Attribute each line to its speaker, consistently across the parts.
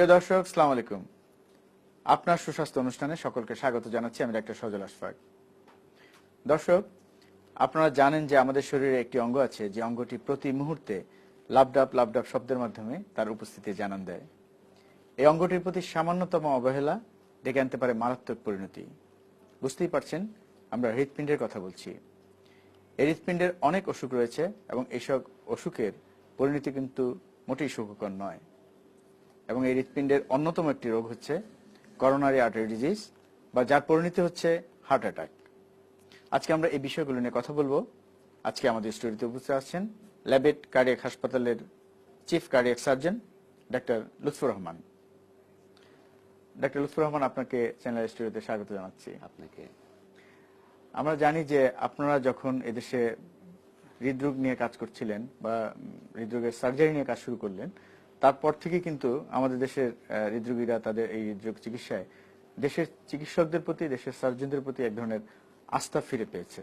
Speaker 1: প্রিয় দর্শক, সালাম আলাইকুম। আপনার সুস্বাস্থ্য অনুষ্ঠানে সকলকে স্বাগত জানাচ্ছি আমি ডাক্তার সজল আশফাক। দর্শক, আপনারা জানেন যে আমাদের শরীরে একটি অঙ্গ আছে, যে অঙ্গটি প্রতি মুহূর্তে লাভডাপ লাভডাপ শব্দের মাধ্যমে তার উপস্থিতি জানান দেয়। এই অঙ্গটির প্রতি সামান্যতম অবহেলা ডেকে আনতে পারে মারাত্মক পরিণতি। বুঝতেই পারছেন, আমরা হৃৎপিণ্ডের কথা বলছি। এই হৃৎপিণ্ডের অনেক অসুখ রয়েছে এবং এইসব অসুখের পরিণতি কিন্তু মোটেই সুখকর নয়। এবং এই হৃৎপিণ্ডের অন্যতম একটি রোগ হচ্ছে করোনারি আর্টারি ডিজিজ বা যার পরিণতি হচ্ছে হার্ট অ্যাটাক আজকে আমরা এই বিষয়গুলো নিয়ে কথা বলব। আজকে আমাদের স্টুডিওতে উপস্থিত আছেন ল্যাবেট কার্ডিয়াক হাসপাতালের চিফ কার্ডিয়াক সার্জন ডাক্তার লুৎফুর রহমান। ডাক্তার লুৎফুর রহমান আপনাকে চ্যানেল স্টুডিওতে স্বাগত জানাচ্ছি।
Speaker 2: আপনাকে।
Speaker 1: আমরা জানি যে আপনারা যখন এদেশে হৃদরোগ নিয়ে কাজ করছিলেন বা হৃদরোগের সার্জারি নিয়ে কাজ শুরু করলেন তারপর থেকে কিন্তু আমাদের দেশের হৃদরোগীরা তাদের এই হৃদরোগ চিকিৎসায় দেশের চিকিৎসকদের প্রতি, দেশের সার্জনদের প্রতি এক ধরনের আস্থা ফিরে পেয়েছে।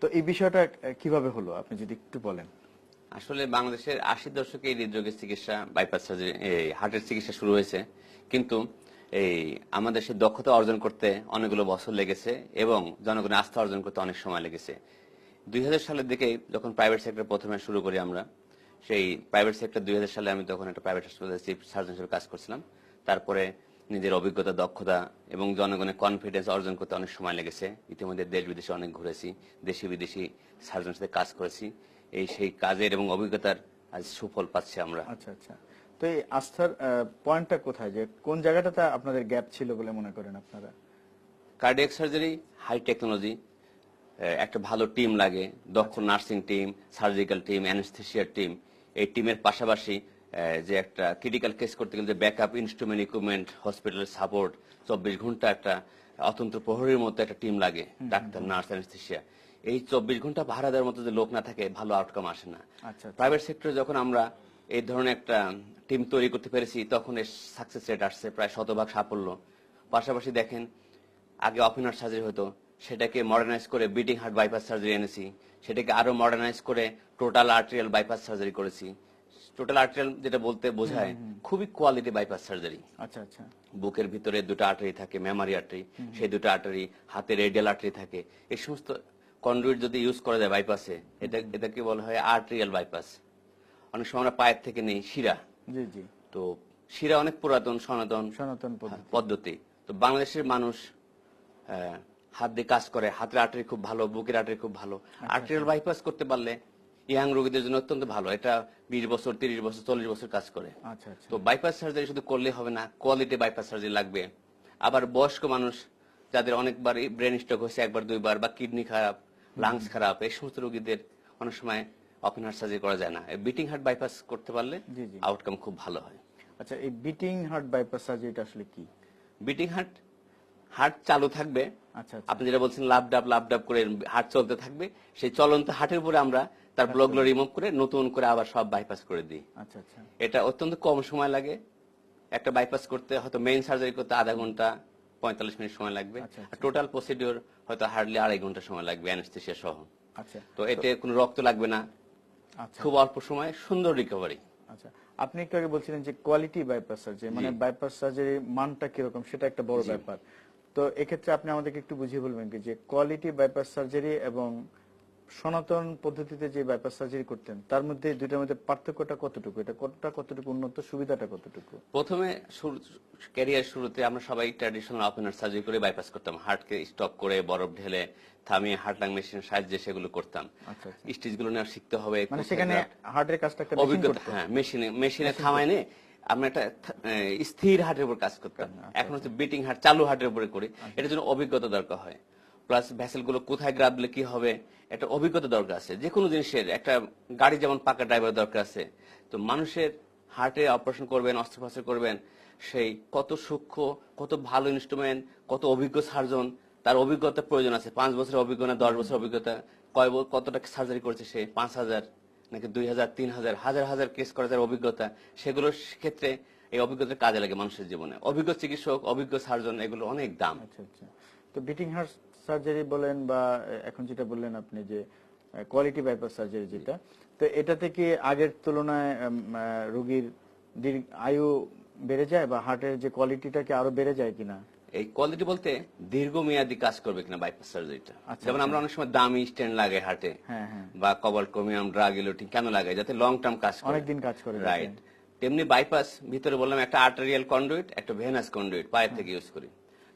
Speaker 1: তো এই বিষয়টা কীভাবে হলো, আপনি যদি একটু বলেন।
Speaker 2: আসলে বাংলাদেশের আশি দশকে এই হৃদরোগের চিকিৎসা, বাইপাস সার্জারি হার্টের চিকিৎসা শুরু হয়েছে। কিন্তু এই আমাদের সেই দক্ষতা অর্জন করতে অনেকগুলো বছর লেগেছে এবং জনগণের আস্থা অর্জন করতে অনেক সময় লেগেছে। দুই হাজার সালের দিকে যখন প্রাইভেট সেক্টর প্রথমে শুরু করি আমরা সেই প্রাইভেট সেক্টর দুই হাজার সালে আমি তখন একটা প্রাইভেট হাসপাতালে চিফ সার্জন হিসেবে কাজ করছিলাম। তারপরে নিজের অভিজ্ঞতা দক্ষতা এবং জনগণের কনফিডেন্স অর্জন করতে অনেক সময় লেগেছে। ইতিমধ্যে দেশ বিদেশে অনেক ঘুরেছি দেশি বিদেশি সার্জনের সাথে কাজ করেছি। এই সেই কাজের এবং অভিজ্ঞতার আজ সুফল পাচ্ছি আমরা।
Speaker 1: আচ্ছা আচ্ছা। তো এই আস্থার পয়েন্টটা কোথায়? যে কোন জায়গাটাতে আপনাদের গ্যাপ ছিল বলে মনে করেন আপনারা?
Speaker 2: কার্ডিয়াক সার্জারি হাই টেকনোলজি একটা ভালো টিম লাগে দক্ষ নার্সিং টিম সার্জিক্যাল টিম অ্যানেস্থেশিয়ার টিম এই টিমের পাশাপাশি যে একটা ক্রিটিক্যাল কেস করতে গেলে যে ব্যাকআপ ইনস্ট্রুমেন্ট ইকুইপমেন্ট হসপিটালের সাপোর্ট চব্বিশ ঘণ্টা একটা অতন্ত্র প্রহরীর মতো একটা টিম লাগে ডাক্তার নার্স অ্যানেস্থেশিয়া এই চব্বিশ ঘণ্টা ভাড়া দেওয়ার মতো যে লোক না থাকে ভালো আউটকাম আসে না।
Speaker 1: আচ্ছা, আচ্ছা।
Speaker 2: প্রাইভেট সেক্টরে যখন আমরা এই ধরনের একটা টিম তৈরি করতে পেরেছি তখন এর সাকসেস রেট আসছে প্রায় শতভাগ সাফল্য। পাশাপাশি দেখেন আগে অপিনার সাজে হতো সেটাকে মডার্নাইজ করে বিটিং হার্ট বাইপাস সার্জারি এনেছি। সেটাকে আরও মডার্নাইজ করে টোটাল আর্টেরিয়াল বাইপাস সার্জারি করেছি। টোটাল আর্টেরিয়াল যেটা বলতে বোঝায় খুবই কোয়ালিটি বাইপাস সার্জারি
Speaker 1: আচ্ছা আচ্ছা।
Speaker 2: বুকের ভিতরে দুটো আর্টারি থাকে মেমারি আর্টারি সেই দুটো আর্টারি হাতে রেডিয়াল আর্টারি থাকে। এই সমস্ত কন্ডুইট যদি ইউজ করা যায় বাইপাসে এটা এটাকে বলা হয় আর্টেরিয়াল বাইপাস অনেক সময় আমরা পায়ের থেকে নেই শিরা।
Speaker 1: জি জি।
Speaker 2: তো শিরা অনেক পুরাতন সনাতন
Speaker 1: সনাতন পদ্ধতি।
Speaker 2: তো বাংলাদেশের মানুষ হাত দিয়ে কাজ করে হাতের আর্টারি খুব ভালো বুকের আর্টারি খুব ভালো। আর্টারিয়াল বাইপাস করতে পারলে ইয়াং রোগীদের জন্য অত্যন্ত ভালো। এটা বিশ বছর তিরিশ বছর চল্লিশ বছর কাজ করে।
Speaker 1: আচ্ছা আচ্ছা।
Speaker 2: তো বাইপাস সার্জারি শুধু করলে হবে না কোয়ালিটি বাইপাস সার্জারি লাগবে। আবার বয়স্ক মানুষ যাদের অনেকবার ব্রেন স্ট্রোক হয়েছে একবার দুইবার বা কিডনি খারাপ লাংস খারাপ এই সমস্ত রোগীদের অনেক সময় ওপেন হার্ট সার্জারি করা যায় না। বিটিং হার্ট বাইপাস করতে পারলে। আউটকাম খুব ভালো হয়।
Speaker 1: আচ্ছা এই বিটিং হার্ট বাইপাস সার্জারিটা আসলে কি?
Speaker 2: বিটিং হার্ট হার্ট চালু থাকবে।
Speaker 1: আচ্ছা আচ্ছা।
Speaker 2: আপনি যেটা বলছেন লাভ ডাব লাভ ডাব করে হার্ট চলতে থাকবে। সেই চলন্ত হার্টের উপরে আমরা তার ব্লকগুলো রিমুভ করে নতুন করে আবার সব বাইপাস করে দিই।
Speaker 1: আচ্ছা আচ্ছা।
Speaker 2: এটা অত্যন্ত কম সময় লাগে। একটা বাইপাস করতে হয়তো মেইন সার্জারি করতে আধা ঘণ্টা পঁয়তাল্লিশ মিনিট সময় লাগবে।
Speaker 1: আচ্ছা, আচ্ছা।
Speaker 2: টোটাল প্রসিডিওর হয়তো হার্ডলি আড়াই ঘণ্টা সময় লাগবে অ্যানেস্থেসিয়া সহ।
Speaker 1: আচ্ছা।
Speaker 2: তো এতে কোনো রক্ত লাগবে না।
Speaker 1: আচ্ছা।
Speaker 2: খুব অল্প সময় সুন্দর রিকভারি
Speaker 1: আচ্ছা। আপনি একটু আগে বলছিলেন যে কোয়ালিটি বাইপাস সার্জারি মানে বাইপাস সার্জারির মানটা কীরকম? সেটা একটা বড় ব্যাপার। তো এক্ষেত্রে আপনি আমাদেরকে একটু বুঝিয়ে বলবেন কি যে কোয়ালিটি বাইপাস সার্জারি এবং সনাতন পদ্ধতিতে যে বাইপাস সার্জারি করতেন তার মধ্যে দুইটার মধ্যে পার্থক্যটা কতটুকু? এটা কতটা কতটুকু উন্নত সুবিধাটা কতটুকু?
Speaker 2: প্রথমে ক্যারিয়ার শুরুতে আমরা সবাই ট্র্যাডিশনাল ওপেনার সার্জারি করে বাইপাস করতাম। হার্টকে স্টপ করে বরফ ঢেলে থামিয়ে হার্ট লাং মেশিনের সাহায্যে সেগুলো করতাম।
Speaker 1: আচ্ছা, আচ্ছা।
Speaker 2: স্টিচগুলো নেওয়া শিখতে হবে
Speaker 1: মানে সেখানে হার্টের কাজটা
Speaker 2: অভিজ্ঞতা হ্যাঁ মেশিনে মেশিনে থামায় নে আমরা একটা স্থির হার্টের উপর কাজ করতাম।
Speaker 1: আচ্ছা,
Speaker 2: এখন হচ্ছে বিটিং হার্ট চালু হার্টের উপরে করি। এটার জন্য অভিজ্ঞতা দরকার হয়। প্লাস ভ্যাসেলগুলো কোথায় গ্রাব দিলে কি হবে একটা অভিজ্ঞতা দরকার আছে। যে কোনো জিনিসের একটা গাড়ি যেমন পাকা ড্রাইভার দরকার আছে তো মানুষের হার্টে অপারেশন করবেন অস্ত্রোপচার করবেন সেই কত সূক্ষ্ম কত ভালো ইনস্ট্রুমেন্ট কত অভিজ্ঞ সার্জন তার অভিজ্ঞতা প্রয়োজন আছে। পাঁচ বছরের অভিজ্ঞতা দশ বছর অভিজ্ঞতা কয় কতটা সার্জারি করেছে সে? পাঁচ হাজার। নাকি দুই হাজার তিন হাজার হাজার হাজার কেস করার যার অভিজ্ঞতা সেগুলোর ক্ষেত্রে এই অভিজ্ঞতা কাজে লাগে মানুষের জীবনে। অভিজ্ঞ চিকিৎসক অভিজ্ঞ সার্জন এগুলো অনেক দাম।
Speaker 1: আচ্ছা আচ্ছা। তো বিটিং হার্ট সার্জারি বলেন বা এখন যেটা বললেন আপনি যে কোয়ালিটি বাইপাস সার্জারি যেটা তো এটাতে কি আগের তুলনায় রোগীর দীর্ঘ আয়ু বেড়ে যায় বা হার্টের যে কোয়ালিটিটা কি আরও বেড়ে যায় কিনা?
Speaker 2: এই কোয়ালিটি বলতে দীর্ঘমেয়াদী কাজ করবে কিনা বাইপাস সার্জারিটা
Speaker 1: আচ্ছা,
Speaker 2: যেমন আমরা অনেক সময় দামি স্ট্যান্ড লাগে হার্টে
Speaker 1: হ্যাঁ হ্যাঁ।
Speaker 2: বা কবল ক্রোমিয়াম ড্রাগ ইলোটিন কেন লাগাই? যাতে লং টার্ম কাজ করে।
Speaker 1: অনেকদিন কাজ করে
Speaker 2: রাইট তেমনি বাইপাস ভিতরে বললাম একটা আর্টারিয়াল কন্ডুইট একটা ভেনাস কন্ডুইট পায়ের থেকে ইউজ করি।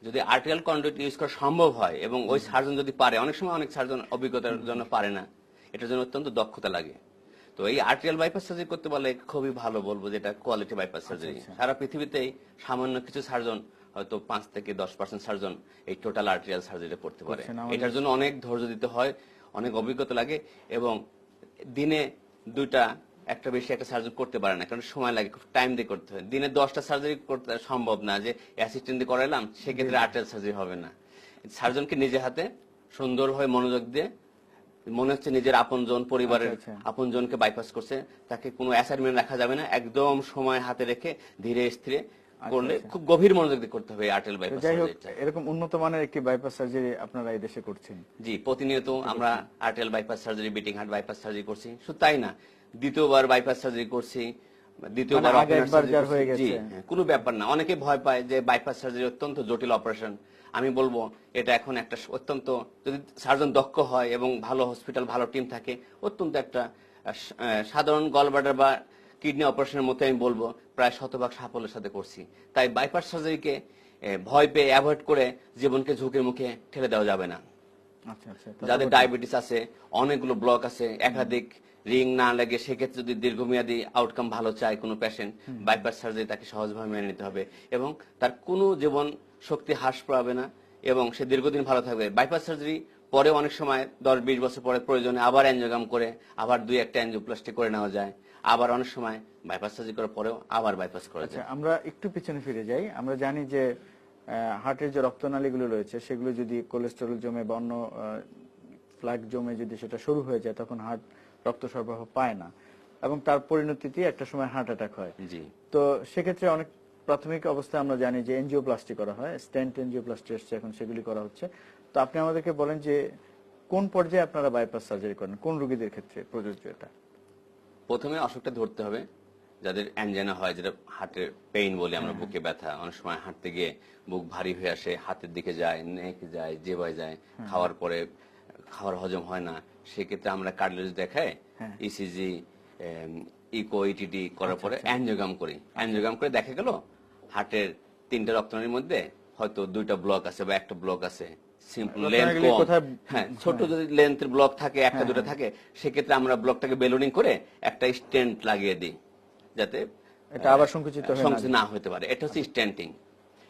Speaker 2: যদি আর্টারিয়াল কন্ডুইট ইউজ করা সম্ভব হয় এবং ওই সার্জন যদি পারে অনেক সময় অনেক সার্জন অভিজ্ঞতার জন্য পারে না। এটার জন্য অত্যন্ত দক্ষতা লাগে। তো এই আর্টারিয়াল বাইপাস সার্জারি করতে পারলে খুবই ভালো বলব যেটা কোয়ালিটি বাইপাস সার্জারি সারা পৃথিবীতেই সামান্য কিছু সার্জন হয়তো পাঁচ থেকে দশ পার্সেন্ট সার্জন এই টোটাল আর্টারিয়াল সার্জারি করতে পারে। এটার জন্য অনেক ধৈর্য দিতে হয় অনেক অভিজ্ঞতা লাগে এবং দিনে দুইটা একটা বেশি একটা সার্জারি করতে পারে না কারণ সময় লাগে খুব টাইম দিয়ে করতে হয়। দিনে দশটা সার্জারি করতে সম্ভব না যে অ্যাসিস্ট্যান্ট দিয়ে করাইলাম সেক্ষেত্রে আর্টারিয়াল সার্জারি হবে না। সার্জনকে নিজে হাতে সুন্দরভাবে মনোযোগ দিয়ে মনে হচ্ছে নিজের আপনজন পরিবারের
Speaker 1: আচ্ছা, আচ্ছা।
Speaker 2: আপনজনকে বাইপাস করছে তাকে কোনো অ্যাসাইনমেন্ট রাখা যাবে না একদম সময় হাতে রেখে ধীরে স্থিরে করলে খুব গভীর মনোযোগ দিয়ে করতে হবে আর্টেল বাইপাস
Speaker 1: যাই হোক এরকম উন্নত মানের একটি বাইপাস সার্জারি আপনারা এই দেশে করছেন।
Speaker 2: জি প্রতিনিয়ত আমরা arterial bypass surgery beating heart bypass surgery করছি। শুধু তাই না দ্বিতীয়বার বাইপাস সার্জারি করছি দ্বিতীয়বার
Speaker 1: মানে হয়ে
Speaker 2: কোনো ব্যাপার না। অনেকে ভয় পায় যে বাইপাস সার্জারি অত্যন্ত জটিল অপারেশন আমি বলব এটা এখন একটা অত্যন্ত যদি সার্জন দক্ষ হয় এবং ভালো হসপিটাল ভালো টিম থাকে অত্যন্ত একটা সাধারণ গলবাডার বা কিডনি অপারেশনের মতো আমি বলব প্রায় শতভাগ সাফল্যের সাথে করছি। তাই বাইপাস সার্জারিকে ভয় পেয়ে অ্যাভয়েড করে জীবনকে ঝুঁকির মুখে ঠেলে দেওয়া যাবে না।
Speaker 1: আচ্ছা আচ্ছা
Speaker 2: যাদের ডায়াবেটিস আছে অনেকগুলো ব্লক আছে একাধিক রিং না লাগে সেক্ষেত্রে যদি দীর্ঘমেয়াদী আউটকাম ভালো চায় কোনো পেশেন্ট বাইপাস সার্জারি তাকে সহজভাবে মেনে নিতে হবে এবং তার কোনো জীবন শক্তি হ্রাস পাবে না এবং সে দীর্ঘদিন ভালো থাকবে। বাইপাস সার্জারি পরে অনেক সময় দশ বিশ বছর পরে প্রয়োজনে আবার অ্যাঞ্জিওগ্রাম করে আবার দুই একটা অ্যাঞ্জিওপ্লাস্টি করে নেওয়া যায়। আবার অনেক সময় বাইপাস সার্জারি করার পরেও আবার বাইপাস করা
Speaker 1: আচ্ছা
Speaker 2: যায়।
Speaker 1: আমরা একটু পিছনে ফিরে যাই। আমরা জানি যে হার্টের যে রক্তনালীগুলো রয়েছে সেগুলো যদি কোলেস্টেরল জমে বা অন্য ফ্ল্যাগ জমে যদি সেটা শুরু হয়ে যায় তখন হার্ট রক্ত সরবরাহ পায় না এবং তার পরিণতিতে একটা সময় হার্ট অ্যাটাক হয়।
Speaker 2: জি।
Speaker 1: তো সেক্ষেত্রে অনেক প্রাথমিক অবস্থায় আমরা জানি যে এনজিওপ্লাস্টি করা হয় স্ট্যান্ট এনজিওপ্লাস্টি এসছে এখন সেগুলি করা হচ্ছে। তো আপনি আমাদেরকে বলেন যে কোন পর্যায়ে আপনারা বাইপাস সার্জারি করেন? কোন রোগীদের ক্ষেত্রে প্রযোজ্য এটা?
Speaker 2: প্রথমে অসুখটা ধরতে হবে যাদের অ্যাঞ্জানা হয় যেটা হার্টের পেইন বলি আমরা বুকে ব্যথা। অনেক সময় হাঁটতে গিয়ে বুক ভারী হয়ে আসে হাতের দিকে যায় নেক যায় জেবায় যায় খাওয়ার পরে খাওয়ার হজম হয় না। সেক্ষেত্রে আমরা কার্ডিওলজি দেখায়। ইসিজি ইকো ইটিডি করার পরে অ্যানজিওগ্রাম করি। অ্যানজিওগ্রাম করে দেখা গেল হার্টের তিনটা রক্তনালীর মধ্যে হয়তো দুইটা ব্লক আছে বা একটা ব্লক আছে। সিম্পল লেন্থ হ্যাঁ ছোট যদি লেন্থের ব্লক থাকে একটা দুটো থাকে সেক্ষেত্রে আমরা ব্লকটাকে বেলুনিং করে একটা স্টেন্ট লাগিয়ে দিই যাতে
Speaker 1: এটা আবার সংকুচিত না
Speaker 2: সংকুচিত না হতে পারে। এটা হচ্ছে স্টেন্টিং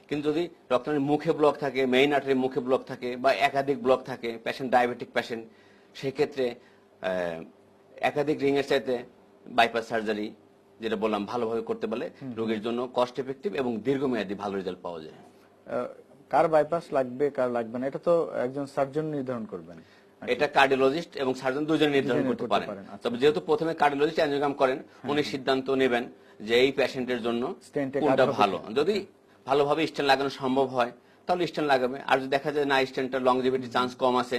Speaker 2: কিন্তু যদি রক্তনালীর মুখে ব্লক থাকে মেইন আর্টারির মুখে ব্লক থাকে বা একাধিক ব্লক থাকে পেশেন্ট ডায়াবেটিক পেশেন্ট সেক্ষেত্রে একাধিক রিং এর চাইতে বাইপাস সার্জারি যেটা বললাম ভালোভাবে করতে পারলে রোগীর জন্য কস্ট এফেক্টিভ এবং দীর্ঘমেয়াদী ভালো রেজাল্ট পাওয়া যায়।
Speaker 1: কার বাইপাস লাগবে কার লাগবে না এটা তো একজন সার্জন নির্ধারণ করবেন।
Speaker 2: এটা কার্ডিওলজিস্ট এবং সার্জন দুজনে নির্ধারণ করতে পারেন।
Speaker 1: আচ্ছা।
Speaker 2: তবে যেহেতু প্রথমে কার্ডিওলজিস্ট অ্যাঞ্জিওগ্রাম করেন উনি সিদ্ধান্ত নেবেন যে এই পেশেন্টের জন্য কোনটা ভালো। যদি ভালোভাবে স্টেন লাগানো সম্ভব হয় তাহলে স্টেন লাগাবে। আর যদি দেখা যায় না স্টেনটা লংজিভিটি চান্স কম আছে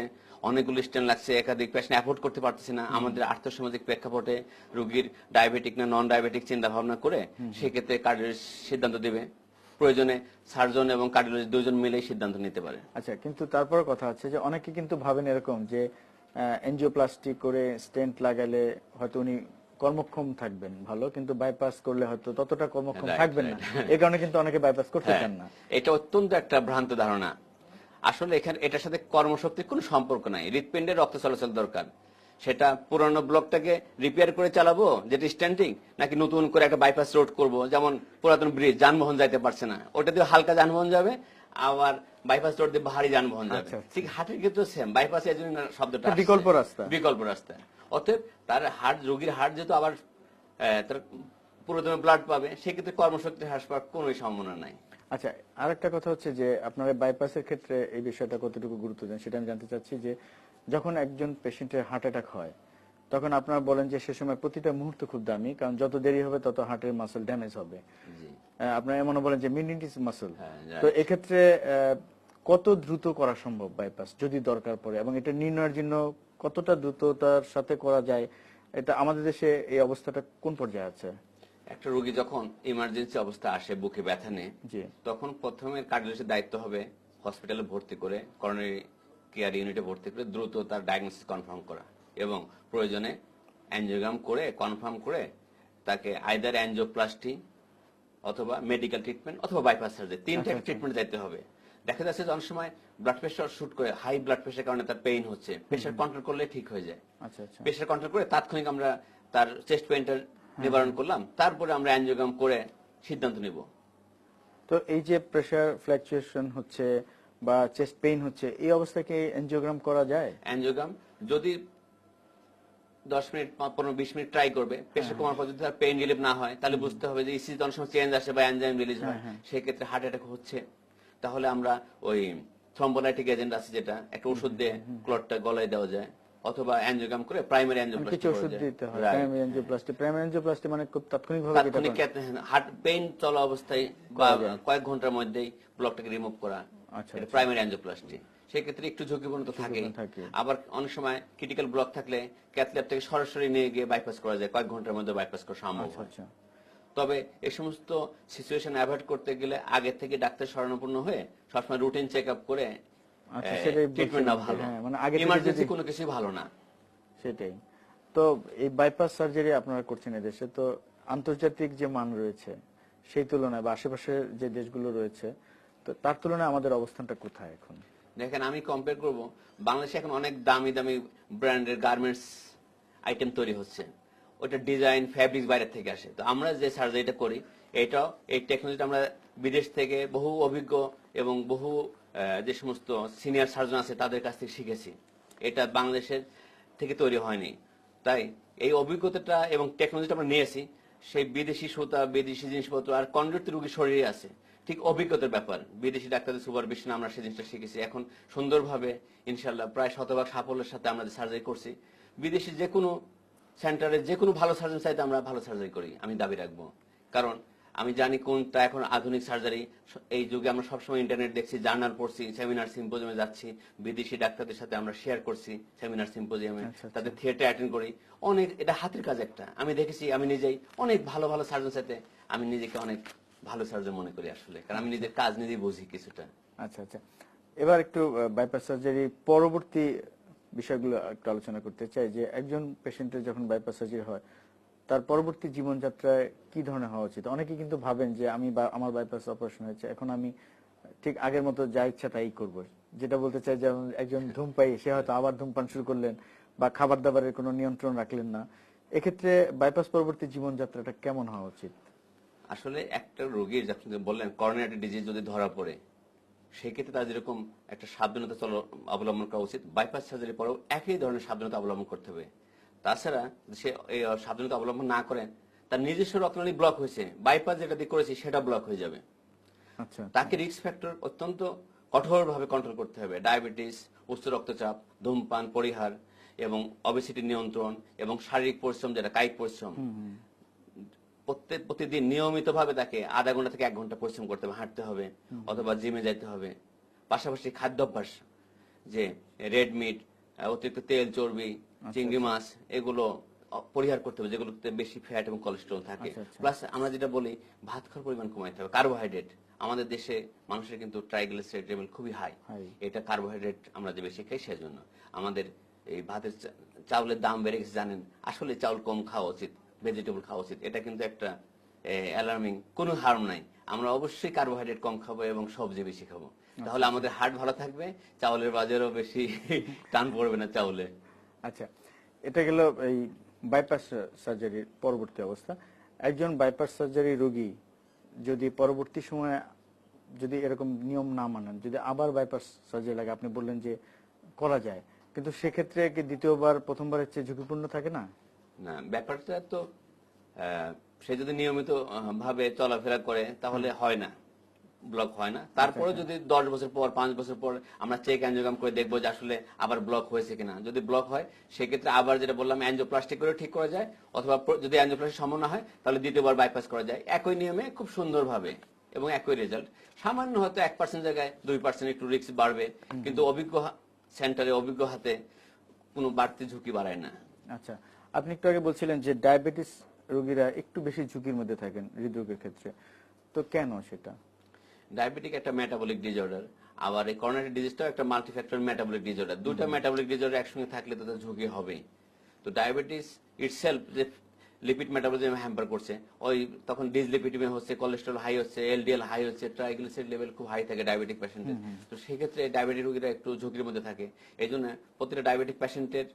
Speaker 2: অনেকগুলো স্টেন লাগছে একাধিক পেশেন্ট অ্যাফোর্ড করতে পারতেছে না আমাদের আর্থসামাজিক প্রেক্ষাপটে রোগীর ডায়াবেটিক না নন ডায়াবেটিক চিন্তা ভাবনা করে সেক্ষেত্রে কার্ডিওলজিস্ট সিদ্ধান্ত দিবে। প্রয়োজনে সার্জন এবং কার্ডিওলজিস্ট দুজন মিলেই সিদ্ধান্ত নিতে পারে।
Speaker 1: আচ্ছা কিন্তু তারপর কথা হচ্ছে যে অনেকে কিন্তু ভাবেন এরকম যে এনজিওপ্লাস্টি করে স্টেন্ট লাগালে হয়তো উনি কর্মক্ষম থাকবেন ভালো কিন্তু বাইপাস করলে হয়তো ততটা কর্মক্ষম থাকবেন না। এই কারণে কিন্তু অনেকে বাইপাস করতে
Speaker 2: হ্যাঁ,
Speaker 1: চান না।
Speaker 2: এটা অত্যন্ত একটা ভ্রান্ত ধারণা। আসলে এখানে এটার সাথে কর্মশক্তির কোনো সম্পর্ক নাই। হৃৎপিণ্ডের রক্ত চলাচল দরকার। সেটা পুরানো ব্লকটাকে রিপেয়ার করে চালাবো যেটা স্ট্যান্ডিং নাকি নতুন করে একটা বাইপাস রোড করব যেমন পুরাতন ব্রিজ যানবাহন যাইতে পারছে না। ওটা দিয়ে হালকা যানবাহন যাবে আবার বাইপাস রোড দিয়ে ভারী যানবাহন যাবে।
Speaker 1: আচ্ছা, আচ্ছা।
Speaker 2: ঠিক হাটের ক্ষেত্রে সেম বাইপাস এর জন্য শব্দটা
Speaker 1: বিকল্প রাস্তা।
Speaker 2: বিকল্প রাস্তা। অতএব তার হার্ট রোগীর হার্ট যেহেতু আবার তার পুরোদমে ব্লাড পাবে সেক্ষেত্রে কর্মশক্তি হ্রাস পাওয়ার কোনো সম্ভাবনা নাই।
Speaker 1: আচ্ছা আরেকটা কথা হচ্ছে যে আপনারা বাইপাসের ক্ষেত্রে এই বিষয়টা কতটুকু গুরুত্ব দেন সেটা আমি জানতে চাচ্ছি যে যখন একজন পেশেন্টের হার্ট অ্যাটাক হয় তখন আপনারা বলেন যে সে সময় প্রতিটা মুহূর্ত খুব দামি কারণ যত দেরি হবে তত হার্টের মাসল ড্যামেজ হবে। আপনারা এমনও বলেন যে মিনিটিস মাসল
Speaker 2: হ্যাঁ,
Speaker 1: তো এক্ষেত্রে কত দ্রুত করা সম্ভব বাইপাস যদি দরকার পড়ে? এবং এটা নির্ণয়ের জন্য কতটা দ্রুততার সাথে করা যায়? এটা আমাদের দেশে এই অবস্থাটা কোন পর্যায়ে আছে?
Speaker 2: একটা রোগী যখন ইমার্জেন্সি অবস্থা আসে বুকে ব্যথা
Speaker 1: জি।
Speaker 2: তখন প্রথমে কার্ডিওলজিস্টের দায়িত্ব হবে হসপিটালে ভর্তি করে করোনারি কেয়ার ইউনিটে ভর্তি করে দ্রুত তার ডায়াগনোসিস কনফার্ম করা এবং প্রয়োজনে অ্যাঞ্জিওগ্রাম করে কনফার্ম করে তাকে আইদার অ্যাঞ্জিওপ্লাস্টি অথবা মেডিকেল ট্রিটমেন্ট অথবা বাইপাস সার্জারি তিনটা
Speaker 1: আচ্ছা, আচ্ছা।
Speaker 2: ট্রিটমেন্ট দিতে হবে। দেখা যাচ্ছে যে অনেক সময় ব্লাড প্রেশার শুট করে হাই ব্লাড প্রেশার কারণে তার পেইন হচ্ছে। প্রেশার কন্ট্রোল করলে ঠিক হয়ে যায়।
Speaker 1: আচ্ছা আচ্ছা।
Speaker 2: প্রেশার কন্ট্রোল করে তাৎক্ষণিক আমরা তার চেস্ট পেইনটা নিবারণ করলাম। তারপরে আমরা অ্যাঞ্জিওগ্রাম করে সিদ্ধান্ত নিব।
Speaker 1: তো এই যে প্রেসার ফ্ল্যাকচুয়েশন হচ্ছে বা চেস্ট পেইন হচ্ছে এই অবস্থায় কি এনজিওগ্রাম করা যায়?
Speaker 2: অ্যাঞ্জিওগ্রাম যদি দশ মিনিট পনেরো বিশ মিনিট ট্রাই করবে প্রেশার কমার পর যদি তার পেইন রিলিফ না হয় তাহলে বুঝতে হবে যে ইসিজি অনেক সময় চেঞ্জ আসে বা এনজাইম রিলিজ হয়। সেক্ষেত্রে হার্ট অ্যাটাক হচ্ছে। তাহলে আমরা ওই থ্রম্বোলাইটিক এজেন্ট আছে যেটা একটা ওষুধ দিয়ে ক্লটটা গলায় দেওয়া যায় অথবা অ্যাঞ্জিওগ্রাম করে প্রাইমারি
Speaker 1: মানে কিছু ওষুধ দিতে হয় প্রাইমারি এনজিওপ্লাস্টি প্রাইমারি এনজিওপ্লাস্টি মানে খুব তাৎক্ষণিকভাবে
Speaker 2: তাৎক্ষণিক হার্ট পেইন চলা অবস্থায় বা কয়েক ঘণ্টার মধ্যেই ব্লকটাকে রিমুভ করা এটা প্রাইমারি অ্যাঞ্জিওপ্লাস্টি সেক্ষেত্রে একটু ঝুঁকিপূর্ণ তো থাকে। আবার অনেক সময় ক্রিটিক্যাল ব্লক থাকলে ক্যাথল্যাব থেকে সরাসরি নিয়ে গিয়ে বাইপাস করা যায় কয়েক ঘণ্টার মধ্যে বাইপাস করা সম্ভব
Speaker 1: আচ্ছা আচ্ছা।
Speaker 2: তবে এই সমস্ত সিচুয়েশন অ্যাভয়েড করতে গেলে আগে থেকে ডাক্তার শরণাপন্ন হয়ে সবসময় রুটিন চেক আপ করে
Speaker 1: আচ্ছা,
Speaker 2: ট্রিটমেন্ট না ভালো।
Speaker 1: হ্যাঁ, মানে
Speaker 2: ইমার্জেন্সি কোনো কিছুই ভালো না।
Speaker 1: সেটাই। তো এই বাইপাস সার্জারি আপনারা করছেন এদেশে তো আন্তর্জাতিক যে মান রয়েছে সেই তুলনায় বা আশেপাশের যে দেশগুলো রয়েছে তো তার তুলনায় আমাদের অবস্থানটা কোথায় এখন?
Speaker 2: দেখেন, আমি কম্পেয়ার করব, বাংলাদেশে এখন অনেক দামি দামি ব্র্যান্ডের গার্মেন্টস আইটেম তৈরি হচ্ছে। ওটা ডিজাইন ফ্যাব্রিক্স বাইরে থেকে আসে। তো আমরা যে সার্জারিটা করি, এটাও, এই টেকনোলজিটা আমরা বিদেশ থেকে বহু অভিজ্ঞ এবং বহু যে সমস্ত সিনিয়র সার্জন আছে, তাদের কাছ থেকে শিখেছি। এটা বাংলাদেশের থেকে তৈরি হয়নি। তাই এই অভিজ্ঞতাটা এবং টেকনোলজিটা আমরা নিয়েছি, সেই বিদেশি সুতা, বিদেশি জিনিসপত্র আর কন্ডক্ট রোগীর শরীরে আছে। ঠিক অভিজ্ঞতার ব্যাপার। বিদেশি ডাক্তারদের সুপারভিশনে আমরা সেই জিনিসটা শিখেছি। এখন সুন্দরভাবে ইনশাল্লাহ প্রায় শতভাগ সাফল্যের সাথে আমরা সার্জারি করছি বিদেশি যে কোনো সেন্টারে যে কোনো ভালো সার্জন চাইতে আমরা ভালো সার্জারি করি আমি দাবি রাখব। কারণ আমি জানি কোনটা এখন আধুনিক সার্জারি। এই যুগে আমরা সবসময় ইন্টারনেট দেখছি জার্নাল পড়ছি সেমিনার সিম্পোজিয়ামে যাচ্ছি বিদেশি ডাক্তারদের সাথে আমরা শেয়ার করছি সেমিনার সিম্পোজিয়ামে
Speaker 1: আচ্ছা, আচ্ছা।
Speaker 2: তাদের থিয়েটার অ্যাটেন্ড করি। অনেক এটা হাতের কাজ একটা। আমি দেখেছি আমি নিজেই অনেক ভালো ভালো সার্জন সাথে আমি নিজেকে অনেক ভালো সার্জন মনে করি আসলে কারণ আমি নিজের কাজ নিজেই বুঝি কিছুটা।
Speaker 1: আচ্ছা আচ্ছা। এবার একটু বাইপাস সার্জারি পরবর্তী বিষয়গুলো একটু আলোচনা করতে চাই যে একজন পেশেন্টের যখন বাইপাস সার্জারি হয় তার পরবর্তী জীবনযাত্রায় কি ধরনের হওয়া উচিত? অনেকে কিন্তু ভাবেন যে আমি আমার বাইপাস অপারেশন হয়েছে এখন আমি ঠিক আগের মতো যা ইচ্ছা তাই করব। যেটা বলতে চাই যে একজন ধূমপাই সে হয়তো আবার ধূমপান শুরু করলেন বা খাবার দাবারের কোনো নিয়ন্ত্রণ রাখলেন না। এক্ষেত্রে বাইপাস পরবর্তী জীবনযাত্রাটা কেমন হওয়া উচিত?
Speaker 2: আসলে একটা রোগীর যখন আপনি বললেন করোনারি ডিজিজ যদি ধরা পড়ে সেক্ষেত্রে তার যেরকম একটা সাবধানতা চলো অবলম্বন করা উচিত। বাইপাস সার্জারি পরেও একই ধরনের সাবধানতা অবলম্বন করতে হবে। তাছাড়া সে এই সাবধানতা অবলম্বন না করেন তার নিজস্ব রক্তনালী ব্লক হয়েছে। বাইপাস যেটা দিয়ে করেছে সেটা ব্লক হয়ে যাবে।
Speaker 1: আচ্ছা
Speaker 2: তাকে রিস্ক ফ্যাক্টর অত্যন্ত কঠোরভাবে কন্ট্রোল করতে হবে। ডায়াবেটিস উচ্চ রক্তচাপ ধূমপান পরিহার এবং অবেসিটি নিয়ন্ত্রণ এবং শারীরিক পরিশ্রম যেটা কায়িক পরিশ্রম। প্রত্যেক প্রতিদিন নিয়মিতভাবে তাকে আধা ঘণ্টা থেকে এক ঘণ্টা পরিশ্রম করতে হবে হাঁটতে হবে অথবা জিমে যাইতে হবে। পাশাপাশি খাদ্যাভ্যাস যে রেড মিট অতিরিক্ত তেল চর্বি চিংড়ি মাছ এগুলো পরিহার করতে হবে যেগুলোতে বেশি ফ্যাট এবং কোলেস্ট্রল থাকে।
Speaker 1: আচ্ছা, আচ্ছা।
Speaker 2: প্লাস আমরা যেটা বলি ভাত খাওয়ার পরিমাণ কমাইতে হবে কার্বোহাইড্রেট আমাদের দেশে মানুষের কিন্তু ট্রাইগ্লিসাইড লেভেল খুবই হাই এটা কার্বোহাইড্রেট আমরা যে বেশি খাই সেজন্য। আমাদের এই ভাতের চাউলের দাম বেড়ে গেছে জানেন? আসলে চাউল কম খাওয়া উচিত। ভেজিটেবল খাওয়া উচিত। এটা কিন্তু একটা অ্যালার্মিং কোনো হার্ম নাই। আমরা অবশ্যই কার্বোহাইড্রেট কম খাব এবং সবজি বেশি খাব। তাহলে আমাদের হার্ট ভালো থাকবে চাউলের বাজারও বেশি টান পড়বে না চাউলে।
Speaker 1: আচ্ছা এটা গেল এই বাইপাস সার্জারির পরবর্তী অবস্থা। একজন বাইপাস সার্জারি রোগী যদি পরবর্তী সময়ে যদি এরকম নিয়ম না মানেন যদি আবার বাইপাস সার্জারি লাগে আপনি বললেন যে করা যায় কিন্তু সেক্ষেত্রে কি দ্বিতীয়বার প্রথমবারের চেয়ে ঝুঁকিপূর্ণ থাকে না?
Speaker 2: না ব্যাপারটা তো সে যদি নিয়মিত ভাবে চলাফেরা করে তাহলে হয় না ব্লক হয় না। তারপরে যদি দশ বছর পর পাঁচ বছর পর আমরা চেক অ্যাঞ্জিওগ্রাম করে দেখব যে আসলে আবার ব্লক হয়েছে কিনা। যদি ব্লক হয় সেক্ষেত্রে আবার যেটা বললাম অ্যাঞ্জিওপ্লাস্টিক করে ঠিক করা যায় অথবা যদি অ্যাঞ্জিওপ্লাস্টিক সম্ভব না হয় তাহলে দ্বিতীয়বার বাইপাস করা যায়। একই নিয়মে খুব সুন্দরভাবে এবং একই রেজাল্ট সামান্য হয়তো এক পার্সেন্ট জায়গায় দুই পার্সেন্ট একটু রিস্ক বাড়বে কিন্তু অভিজ্ঞ সেন্টারে অভিজ্ঞ হাতে কোনো বাড়তি ঝুঁকি বাড়ায় না।
Speaker 1: আচ্ছা আপনি একটু আগে বলছিলেন যে ডায়াবেটিস রোগীরা একটু বেশি ঝুঁকির মধ্যে থাকেন হৃদরোগের ক্ষেত্রে। তো কেন সেটা?
Speaker 2: ডায়াবেটিক একটা মেটাবলিক ডিজঅর্ডার আবার এই করোনারি ডিজিজটাও একটা মাল্টিফ্যাক্টর মেটাবলিক ডিজঅর্ডার দুটো মেটাবলিক ডিজঅর্ডার একসঙ্গে থাকলে তাদের ঝুঁকি হবেই। তো ডায়াবেটিস ইটসেলফ যে লিপিড মেটাবলিজম হ্যাম্পার করছে ওই তখন ডিসলিপিডিমে হচ্ছে কোলেস্ট্রল হাই হচ্ছে এলডিএল হাই হচ্ছে ট্রাইগ্লিসাইড লেভেল খুব হাই থাকে ডায়াবেটিক পেশেন্টের তো সেক্ষেত্রে ডায়াবেটিক রোগীরা একটু ঝুঁকির মধ্যে থাকে। এই জন্য প্রতিটা ডায়াবেটিক পেশেন্টের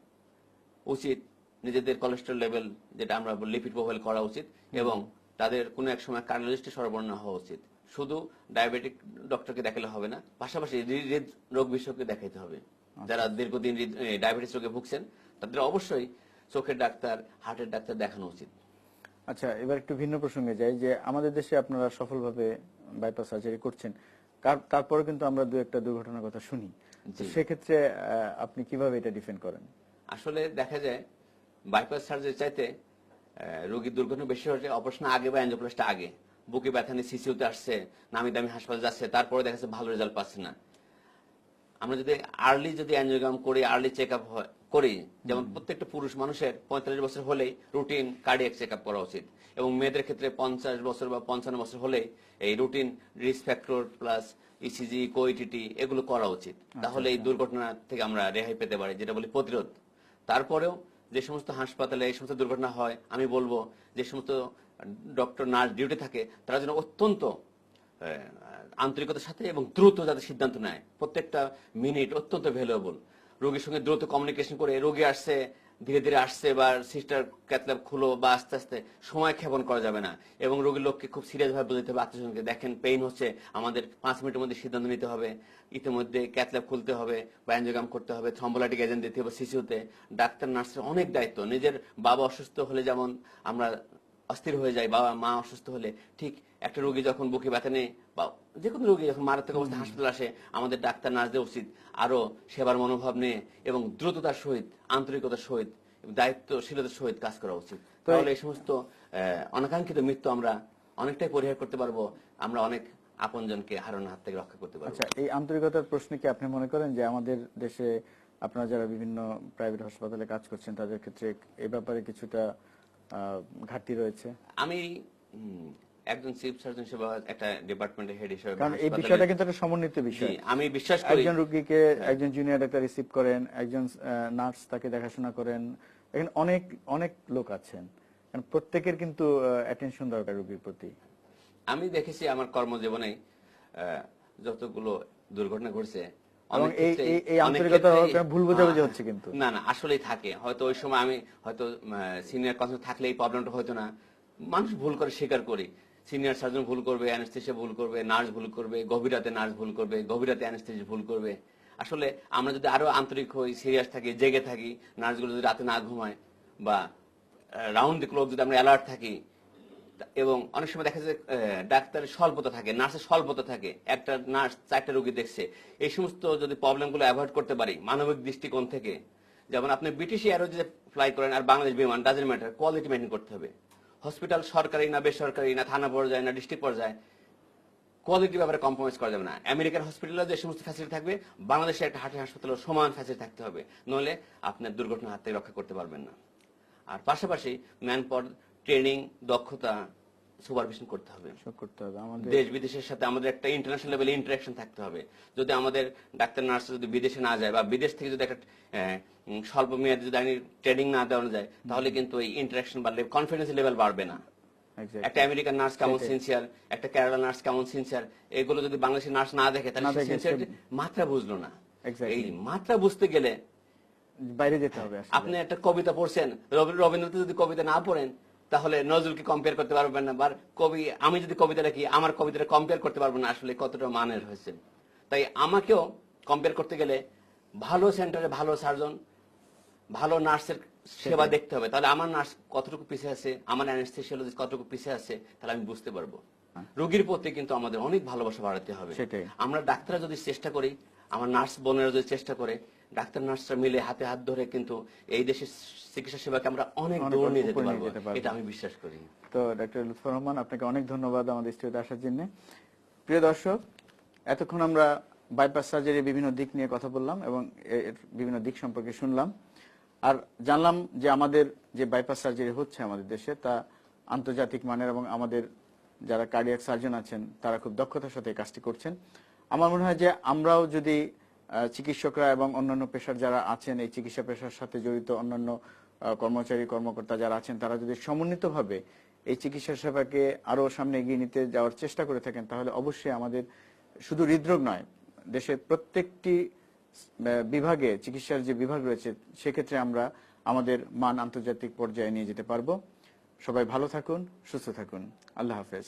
Speaker 2: উচিত নিজেদের কোলেস্ট্রল লেভেল যেটা আমরা লিপিড প্রোফাইল করা উচিত এবং তাদের কোনো এক সময় কার্ডিওলজিস্টে সরবরাহ হওয়া উচিত। শুধু ডায়াবেটিক ডক্টরকে দেখালে হবে না পাশাপাশি হৃদ রোগ বিশেষজ্ঞকে দেখাইতে হবে। যারা দীর্ঘদিন ডায়াবেটিস রোগে ভুগছেন তাদের অবশ্যই চোখের ডাক্তার হার্টের ডাক্তার দেখানো উচিত।
Speaker 1: আচ্ছা এবার একটু ভিন্ন প্রসঙ্গে যাই যে আমাদের দেশে আপনারা সফলভাবে বাইপাস সার্জারি করছেন। কার- তারপরে কিন্তু আমরা দু একটা দুর্ঘটনার কথা শুনি। সেক্ষেত্রে আপনি কীভাবে এটা ডিফেন্ড করেন?
Speaker 2: আসলে দেখা যায় বাইপাস সার্জারি চাইতে রোগীর দুর্ঘটনা বেশি হচ্ছে অপারেশন আগে বা অ্যাঞ্জিওপ্লাস্টটা আগে। বুকে ব্যথা নিয়ে সিসিউতে আসছে নামি দামি হাসপাতালে যাচ্ছে তারপরে দেখা যাচ্ছে ভালো রেজাল্ট পাচ্ছে না। আমরা যদি আর্লি যদি অ্যাঞ্জিওগ্রাম করি আর্লি চেক আপ করি যেমন প্রত্যেকটা পুরুষ মানুষের পঁয়তাল্লিশ বছর হলেই রুটিন কার্ডিয়াক চেক আপ করা উচিত। এবং মেয়েদের ক্ষেত্রে পঞ্চাশ বছর বা পঞ্চান্ন বছর হলেই এই routine risk factor plus ECG কোইটিটি এগুলো করা উচিত। তাহলে এই দুর্ঘটনা থেকে আমরা রেহাই পেতে পারি যেটা বলি প্রতিরোধ। তারপরেও যে সমস্ত হাসপাতালে এই সমস্ত দুর্ঘটনা হয়, আমি বলব যে সমস্ত ডক্টর, নার্স ডিউটি থাকে, তারা যেন অত্যন্ত আন্তরিকতার সাথে এবং দ্রুত যাতে সিদ্ধান্ত নেয়। প্রত্যেকটা মিনিট অত্যন্ত ভ্যালুয়েবল রোগীর সঙ্গে দ্রুত কমিউনিকেশন করে, রোগী আসছে ধীরে ধীরে আসছে বা সিস্টার ক্যাথল্যাব খুলো বা আস্তে আস্তে সময় ক্ষেপণ করা যাবে না। এবং রোগীর লোককে খুব সিরিয়াস ভাবে বুঝতে হবে আত্মীয়জনকে দেখেন পেইন হচ্ছে, আমাদের পাঁচ মিনিটের মধ্যে সিদ্ধান্ত নিতে হবে। ইতিমধ্যে ক্যাথল্যাব খুলতে হবে বা অ্যাঞ্জিওগ্রাম করতে হবে থ্রম্বোলাইটিক এজেন্ট দিতে হবে শিশুতে ডাক্তার, নার্সের অনেক দায়িত্ব। নিজের বাবা অসুস্থ হলে যেমন আমরা অস্থির হয়ে যায় বাবা, মা অসুস্থ হলে ঠিক একটা রোগী যখন বুকে ব্যথা নেই বা যে কোনো রোগী যখন মারাত্মক অবস্থায় হাসপাতালে আসে আমাদের ডাক্তার নার্সদের উচিত আরও সেবার মনোভাব নিয়ে এবং দ্রুততার সহিত আন্তরিকতার সহিত দায়িত্বশীলতার সহিত কাজ করা উচিত। তাহলে এই সমস্ত অনাকাঙ্ক্ষিত মৃত্যু আমরা অনেকটাই পরিহার করতে পারব আমরা অনেক আপনজনকে হারানোর হাত থেকে রক্ষা করতে পারব।
Speaker 1: আচ্ছা এই আন্তরিকতার প্রশ্নে কি আপনি মনে করেন যে আমাদের দেশে আপনারা যারা বিভিন্ন প্রাইভেট হাসপাতালে কাজ করছেন তাদের ক্ষেত্রে এই ব্যাপারে কিছুটা আহ, ঘাটতি রয়েছে?
Speaker 2: আমি একজন চিফ সার্জন হিসেবে একটা ডিপার্টমেন্টের হেড হিসেবে
Speaker 1: কারণ এই বিষয়টা কিন্তু একটা সমন্বিত বিষয়।
Speaker 2: আমি বিশ্বাস করি।
Speaker 1: একজন রোগীকে একজন জুনিয়র ডাক্তার রিসিভ করেন একজন নার্স তাকে দেখাশোনা করেন। এখানে অনেক অনেক লোক আছেন। কারণ প্রত্যেকের কিন্তু অ্যাটেনশন দরকার রোগীর প্রতি।
Speaker 2: আমি দেখেছি আমার কর্মজীবনে যতগুলো দুর্ঘটনা ঘটছে
Speaker 1: ভুল বোঝাবুঝি হচ্ছে কিন্তু।
Speaker 2: না না আসলেই থাকে। হয়তো ওই সময় আমি হয়তো সিনিয়র কনসার্ট থাকলে এই প্রবলেমটা হতো না। মানুষ ভুল করে স্বীকার করি। সিনিয়র সার্জন ভুল করবে, অ্যানেস্থেসিয়া ভুল করবে, নার্স ভুল করবে, গভীরাতে নার্স ভুল করবে, গভীরাতে অ্যানেস্থেসিয়া ভুল করবে। আসলে আমরা যদি আরও আন্তরিক হই, সিরিয়াস থাকি, জেগে থাকি, নার্সগুলো যদি রাতে না ঘুমায় বা রাউন্ড দি ক্লক যদি আমরা অ্যালার্ট থাকি এবং অনেক সময় দেখা যায় ডাক্তারের স্বল্পতা থাকে, নার্সের স্বল্পতা থাকে, একটা নার্স চারটা রোগী দেখছে, এই সমস্ত যদি প্রবলেমগুলো অ্যাভয়েড করতে পারি, মানবিক দৃষ্টিকোণ থেকে, যেমন আপনি ব্রিটিশ এয়ারও যে ফ্লাই করেন আর বাংলাদেশ বিমান ডাজেন্ট ম্যাটার কোয়ালিটি মেনটেন করতে হবে। হসপিটাল সরকারি না বেসরকারি না থানা পর্যায়ে না ডিস্ট্রিক্ট পর্যায়ে, কোয়ালিটি ব্যাপারে কম্প্রোমাইজ করা যাবে না। আমেরিকান হসপিটালে যে সমস্ত ফ্যাসিলিটি থাকবে, বাংলাদেশে একটা হাটের হাসপাতালে সমান ফ্যাসিলিটি থাকতে হবে। নলে আপনার দুর্ঘটনার হাত থেকে রক্ষা করতে পারবেন না। আর পাশাপাশি ম্যান পাওয়ার ট্রেনিং দক্ষতা সুপারভিশন করতে হবে।
Speaker 1: করতে হবে আমাদের
Speaker 2: দেশ বিদেশের সাথে আমাদের একটা ইন্টারন্যাশনাল লেভেলে ইন্টারাকশন থাকতে হবে। যদি আমাদের ডাক্তার নার্স যদি বিদেশে না যায় বা বিদেশ থেকে যদি একটা স্বল্প মেয়াদে যদি আমি ট্রেনিং না দেওয়া যায় তাহলে কিন্তু এই ইন্টারাকশন বাড়লে কনফিডেন্স লেভেল বাড়বে না। একটা আমেরিকান নার্স কেমন। সিনসিয়ার একটা কেরালা নার্স কেমন সিনসিয়ার এগুলো যদি বাংলাদেশের নার্স না দেখে তাহলে
Speaker 1: দেখে,
Speaker 2: সিনসিয়ার মাত্রা বুঝলো না। এই মাত্রা বুঝতে গেলে
Speaker 1: বাইরে যেতে হবে
Speaker 2: আপনি একটা কবিতা পড়ছেন রবীন্দ্রনাথ যদি কবিতা না পড়েন তাহলে নজরুলকে কম্পেয়ার করতে পারবেন না? বা কবি আমি যদি কবিতা লিখি আমার কবিতাটা কম্পেয়ার করতে পারব না আসলে কতটা মানের হয়েছে। তাই আমাকেও কম্পেয়ার করতে গেলে ভালো সেন্টারে ভালো সার্জন ভালো নার্সের সেবা দেখতে হবে। তাহলে আমার নার্স কতটুকু পিছিয়ে আছে আমার অ্যানেস্থেসিওলজিস্ট কতটুকু পিছিয়ে আছে তাহলে আমি বুঝতে পারব। রোগীর প্রতি কিন্তু আমাদের অনেক ভালোবাসা বাড়াতে হবে।
Speaker 1: সেটাই।
Speaker 2: আমরা ডাক্তাররা যদি চেষ্টা করি আমার নার্স বোনেরা যদি চেষ্টা করে ডাক্তার নার্সরা মিলে হাতে হাত ধরে কিন্তু এই দেশের চিকিৎসা সেবাকে আমরা অনেক দূর নিয়ে যেতে পারব। এটা আমি বিশ্বাস করি।
Speaker 1: তো ডক্টর লুৎফর রহমান আপনাকে অনেক ধন্যবাদ আমাদের স্টুডিওতে আসার জন্য। প্রিয় দর্শক এতক্ষণ আমরা বাইপাস সার্জারির বিভিন্ন দিক নিয়ে কথা বললাম এবং এর বিভিন্ন দিক সম্পর্কে শুনলাম। আর জানলাম যে আমাদের যে বাইপাস সার্জারি হচ্ছে আমাদের দেশে তা আন্তর্জাতিক মানের এবং আমাদের যারা কার্ডিয়াক সার্জন আছেন তারা খুব দক্ষতার সাথে কাজটি করছেন। আমার মনে হয় যে আমরাও যদি চিকিৎসকরা এবং অন্যান্য পেশার যারা আছেন, এই চিকিৎসা পেশার সাথে জড়িত অন্যান্য কর্মচারী, কর্মকর্তা যারা আছেন, তারা যদি সমন্বিতভাবে এই চিকিৎসা সেবাকে আরও সামনে এগিয়ে নিতে যাওয়ার চেষ্টা করে থাকেন, তাহলে অবশ্যই আমাদের শুধু হৃদরোগ নয়, দেশের প্রত্যেকটি বিভাগে, চিকিৎসার যে বিভাগ রয়েছে, সেক্ষেত্রে আমরা আমাদের মান আন্তর্জাতিক পর্যায়ে নিয়ে যেতে পারব। সবাই ভালো থাকুন, সুস্থ থাকুন। আল্লাহ হাফেজ।